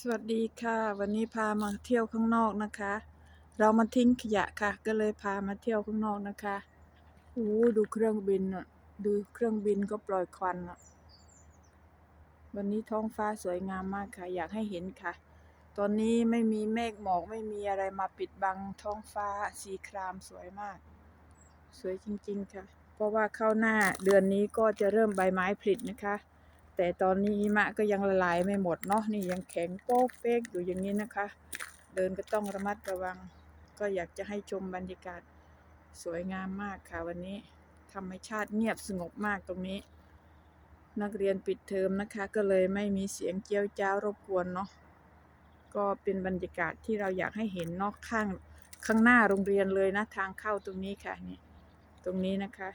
สวัสดีค่ะ วันนี้พามาเที่ยวข้างนอกนะคะ เรามาทิ้งขยะค่ะ ก็เลยพามาเที่ยวข้างนอกนะคะโอ้ดูเครื่องบินอะดูเครื่องบินก็ปล่อยควันอะวันนี้ท้องฟ้าสวยงามมากค่ะ อยากให้เห็นค่ะ ตอนนี้ไม่มีเมฆหมอกไม่มีอะไรมาปิดบังท้องฟ้าสีครามสวยมาก สวยจริงๆค่ะ เพราะว่าเข้าหน้าเดือนนี้ก็จะเริ่มใบไม้ผลินะคะ แต่ตอนนี้หิมะก็ยังละลายไม่หมดเนาะนี่ยังแข็งโป๊กเป๊กอยู่อย่างนี้นะคะ เดินก็ต้องระมัดระวัง ก็อยากจะให้ชมบรรยากาศสวยงามมากค่ะวันนี้ธรรมชาติเงียบสงบมากตรงนี้ นักเรียนปิดเทอมนะคะ ก็เลยไม่มีเสียงเจียวจ้าวรบกวนเนาะก็เป็นบรรยากาศที่เราอยากให้เห็นนาะข้างข้างหน้าโรงเรียนเลยนะทางเข้าตรงนี้ค่ะนี่ตรงนี้นะคะ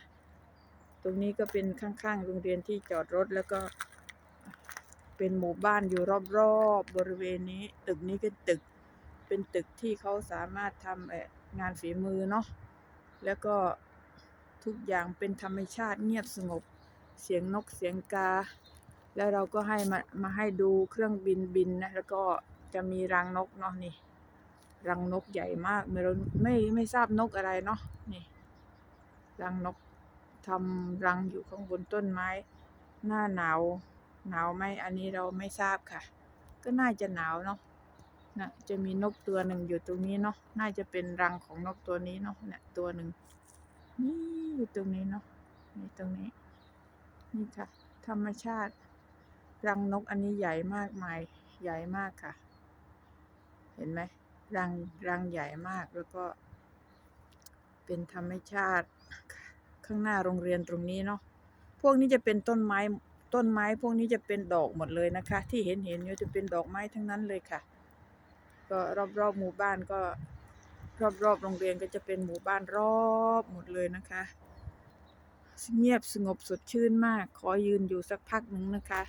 ตรงนี้ก็เป็นข้างๆโรงเรียนที่จอดรถแล้วก็ เป็นหมู่บ้านอยู่รอบๆบริเวณนี้ ตึกนี้เป็นตึก เป็นตึกที่เขาสามารถทำงานฝีมือเนาะแล้วก็ทุกอย่างเป็นธรรมชาติเงียบสงบเสียงนกเสียงกา แล้วเราก็ให้มามาให้ดูเครื่องบินบินนะแล้วก็จะมีรังนกเนาะนี่ รังนกใหญ่มากไม่รู้ไม่ไม่ทราบนกอะไรเนาะนี่ รังนกทำรังอยู่ข้างบนต้นไม้ หน้าหนาว หนาวไหมอันนี้เราไม่ทราบค่ะ ก็น่าจะหนาวเนาะนะจะมีนกตัวหนึ่งอยู่ตรงนี้เนาะน่าจะเป็นรังของนกตัวนี้เนาะเนี่ยตัวหนึ่งนี่อยู่ตรงนี้เนาะนี่ตรงนี้ นี่ค่ะ ธรรมชาติ รังนกอันนี้ใหญ่มากมายใหญ่มากค่ะ เห็นไหมรังรังใหญ่มากแล้วก็ เป็นธรรมชาติข้างหน้าโรงเรียนตรงนี้เนาะพวกนี้จะเป็นต้นไม้ ต้นไม้พวกนี้จะเป็นดอกหมดเลยนะคะ ที่เห็นเห็นอยู่จะเป็นดอกไม้ทั้งนั้นเลยค่ะ ก็รอบๆหมู่บ้านก็ รอบๆโรงเรียนก็จะเป็นหมู่บ้านรอบหมดเลยนะคะเงียบสงบสดชื่นมาก ขอยืนอยู่สักพักหนึ่งนะคะ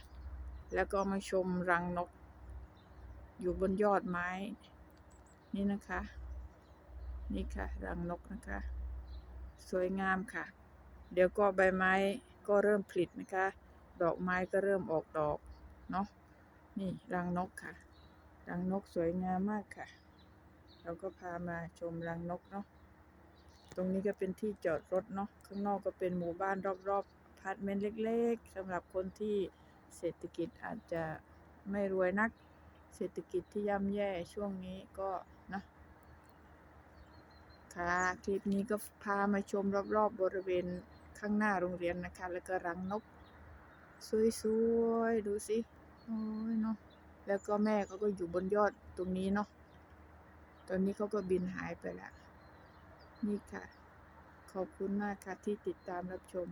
แล้วก็มาชมรังนก อยู่บนยอดไม้ นี่นะคะ นี่ค่ะ รังนกนะคะ สวยงามค่ะ เดี๋ยวก็ใบไม้ก็เริ่มผลินะคะ ดอกไม้ก็เริ่มออกดอกเนาะนี่รังนกค่ะ รังนกสวยงามมากค่ะ เราก็พามาชมรังนกเนาะตรงนี้ก็เป็นที่จอดรถเนาะข้างนอกก็เป็นหมู่บ้านรอบๆอพาร์ตเมนต์เล็กๆสำหรับคนที่เศรษฐกิจอาจจะไม่รวยนัก เศรษฐกิจที่ย่ำแย่ช่วงนี้ก็นะค่ะคลิปนี้ก็พามาชมรอบๆบริเวณข้างหน้าโรงเรียนนะคะ แล้วก็รังนก สวยๆ ดูสิ โอ้ยเนาะ แล้วก็แม่เขาก็อยู่บนยอดตรงนี้เนาะ ตอนนี้เขาก็บินหายไปแล้ว นี่ค่ะ ขอบคุณมากค่ะที่ติดตามรับชม